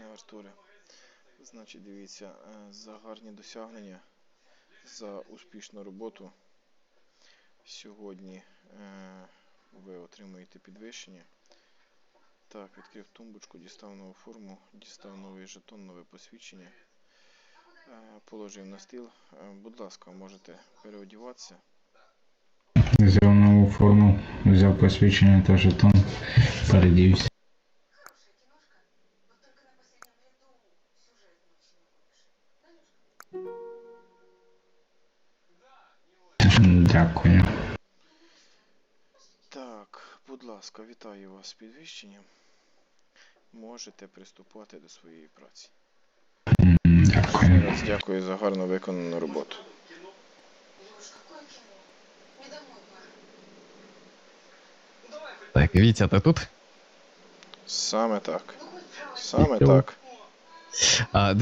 Артуре. Значить, дивіться, е, за гарні досягнення, за успішну роботу. Сьогодні е, ви отримуєте підвищення. Так, відкрив тумбочку, дістав нову форму, дістав новий жетон, нове посвідчення. Е, Положив на стіл. Будь ласка, можете переодіватися. Взяв нову форму, взяв посвідчення та жетон, передівся. Дякую. Так, будь ласка, вітаю вас з підвищенням. Можете приступати до своєї праці. Дякую. Раз дякую за гарно виконану роботу. Так, Вітя, ти тут? Саме так. Саме так. А,